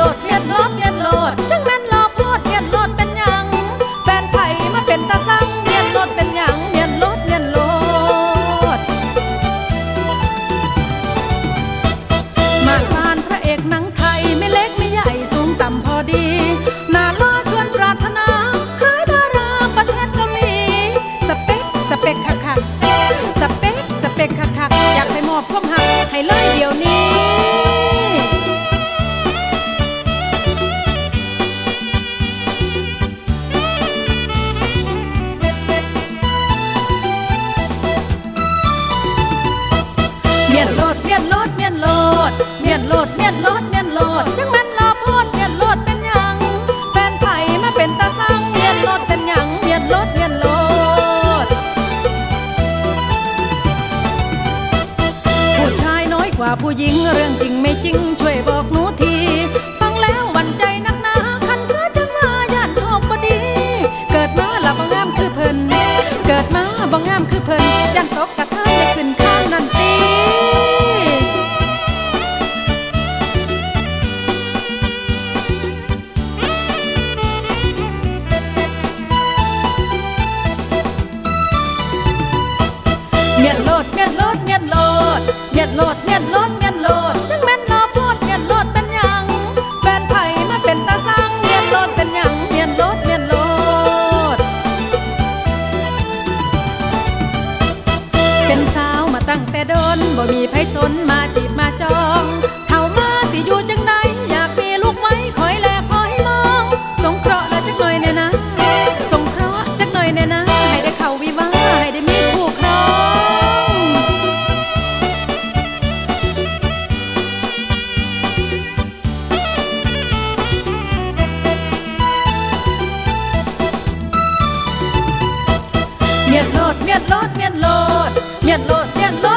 โลดเมียนโลดเมียนโลดจังแม่นรอโพดเมียนโลดเป็นหยังแฟนไผมาเป็นตาสั่งเมียนโลดเป็นหยังเมียนโลดเมียนโลดมาทานพระเอกหนังไทยไม่เล็กไม่ใหญ่สูงต่ำพอดีหน่าล่อชวนปรารถนาคล้ายดาราประเทศเกาหลีสเปคสเปคคักคักสเปคสเปคคักคักอยากให้มอบความหักให้เลยเดี๋ยวนี้ เนียนโลดเนียนโลดเมียนโลดจังมันรอโพดเนียนโลดเป็นหยัง แฟนไผมาเป็นตาสังเนียนโลดเป็นหยังเนียนโลดเนียนโลด ผู้ชายน้อยกว่าผู้หญิงเรื่องจริงไม่จริงช่วยบอกหนูที เมียนโลดเมียนโลดเมียนโลดเมียนโลดเมียนโลดเมียนโลดจังแม่นรอโพดเมียนโลดเป็นหยังแฟนไผมาเป็นตาสังเมียนโลดเป็นหยังเมียนโลดเมียนโลด เป็นสาวมาตั้งแต่โดนบ่มีไผสนมาจีบมาจอง เมียนโลดเมียนโลดเมียนโลดเมียนโลดเมียนโลด